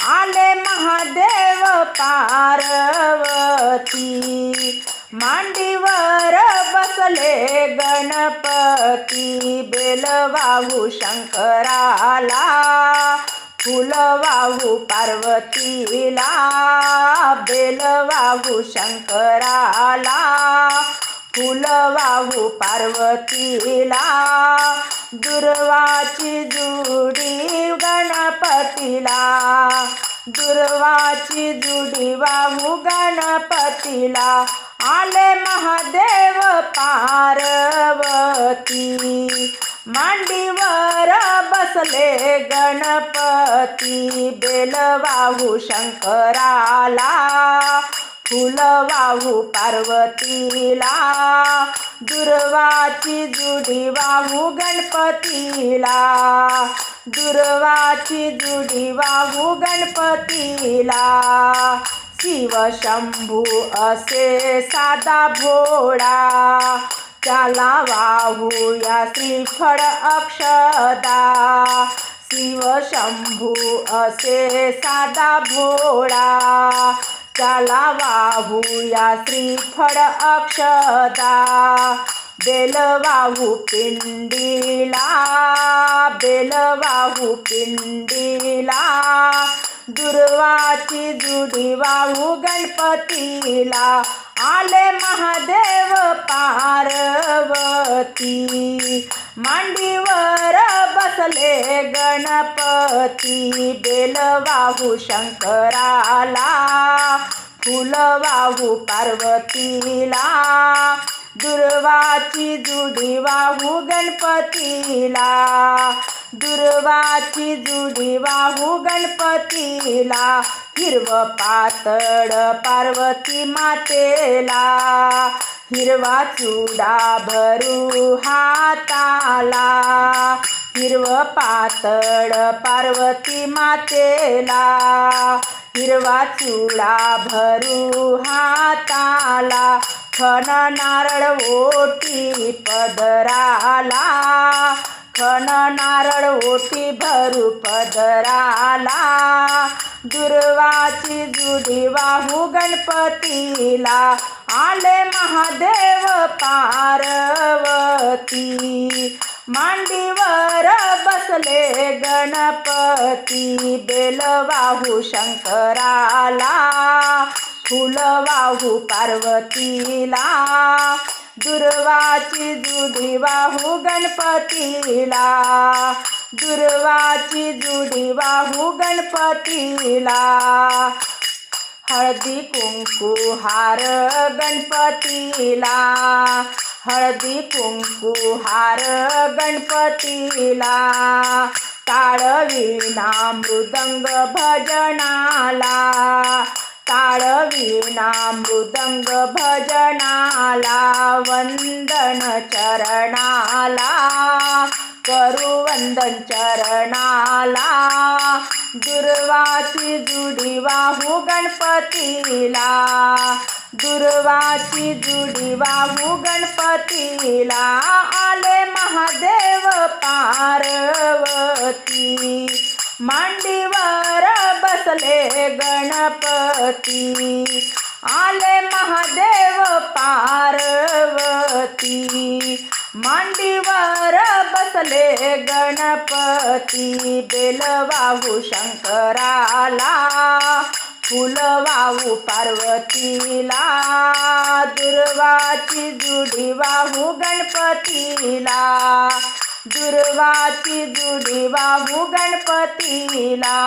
आले महादेव पार्वती. मांडीवर बसले गणपती. बेलवाहू शंकराला फुलवाहू पार्वतीला बेलवाहू शंकराला. फुलवाहू पार्वतीला दुर्वाची जुडी गणपतीला दुर्वाची जुडी वाहू गणपतीला आले महादेव पार्वती. मांडीवर बसले गणपती बेलवाहू शंकराला फुलवाहू पार्वतीला दुर्वाची जुडी वाहू गणपतीला दुर्वाची जुडी वाहू गणपतीला. शिवशंभू असे साधा भोळा त्याला वाहूया श्रीफळ अक्षदा. शिवशंभू असे साधा भोळा त्याला वाहूया श्रीफळ अक्षदा. बेलवाहू पिंडीला बेलवाहू पिंडीला. दुर्वाची जुडी वाहू गणपतीला. आले महादेव पार्वती. मांडीवर बसले गणपती बेल वाहू शंकराला फुल वाहू पार्वतीला दुर्वाची जुडी वाहू गणपतीला दुर्वाची जुडी वाहू गणपतीला हिरव पातळ पार्वती मातेला हिरवा चुडा भरू हाताला. हिरव पातळ पार्वती मातेला हिरवा चुडा भरू हाताला खन नारळ ओटी पदराला खन नारळ ओटी भरू पदराला दुर्वाची जुडी वाहू गणपतीला आले महादेव पार्वती. मांडीवर बसले गणपती बेलवाहू शंकराला फुलवाहू पार्वतीला दुर्वाची जुडी वाहू गणपतीला दुर्वाची जुडी वाहू गणपतीला. हळदी कुंकू हार गणपतीला हळदी कुंकू हार गणपतीला टाळ मृदंग भजनाला टाळ मृदंग भजनाला वंदन चरणाला. करू वंदन चरणाला. दुर्वाची जुडी वाहू गणपतीला. दुर्वाची जुडी वाहू गणपतीला. आले महादेव पार्वती. मांडीवर बसले गणपती. आले महादेव पार्वती. मांडीवर बसले गणपती बेलवाहू शंकराला फुलवाहू पार्वतीला दुर्वाची जुडी वाहू गणपतीला दुर्वाची जुडी वाहू गणपतीला.